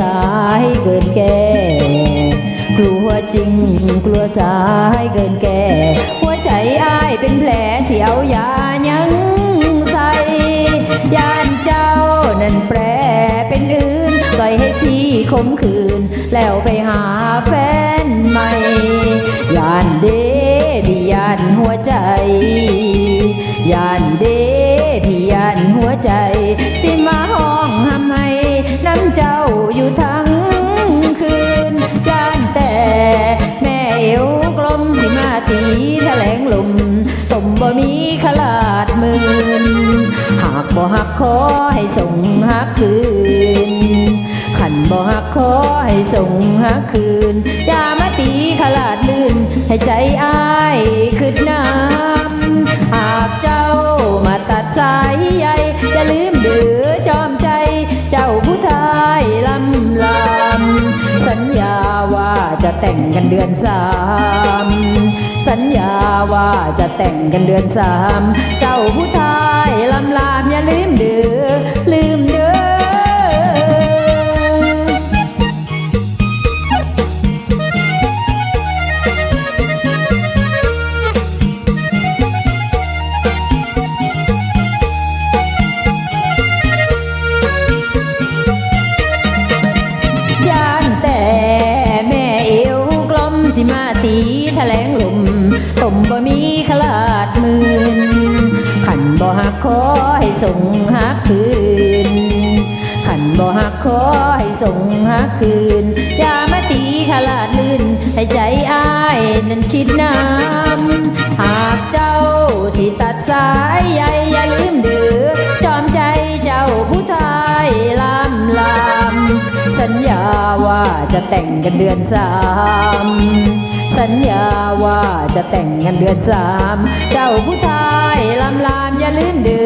สายเกินแก่กลัวจริงกลัวสายเกินแก่ หัวใจอ้ายเป็นแผลเสียวยายังใส่ยานเจ้านั่นแปรเป็นอื่นปล่ให้พี่คมคืน แล้วไปหาแฟนใหม่ยานเดพี่ยานหัวใจยานเดพี่ยานหัวใจสิมาห น้ำเจ้าอยู่ทั้งคืนยานแต่แม่เอวกลมสิมาตีแถลงลมตมบ่มีขลาดมืนหากบ่หักขอให้ส่งหักคืนขันบ่หักขอให้ส่งหักคืนอย่ามาตีขลาดลื่นให้ใจอ้าย แต่งกันเดือนสามสัญญาว่าจะแต่งกันเดือนสามเจ้าผู้ชายลำลามอย่าลืมเดือ ขลาดมืนขันบ่หักขอให้ส่งหักคืนขันบ่หักขอให้ส่งหักคืนอย่ามาตีขลาดลื่นให้ใจอ้ายนั้นคิดน้ำหากเจ้าสิตัดสายใยอย่าลืมเดือจอมใจเจ้าผู้ชายลำลำสัญญาว่าจะแต่งกันเดือนสาม สัญญาว่าจะแต่งงานเดือนสาม เจ้าผู้ชายลำลามอย่าลืมเดื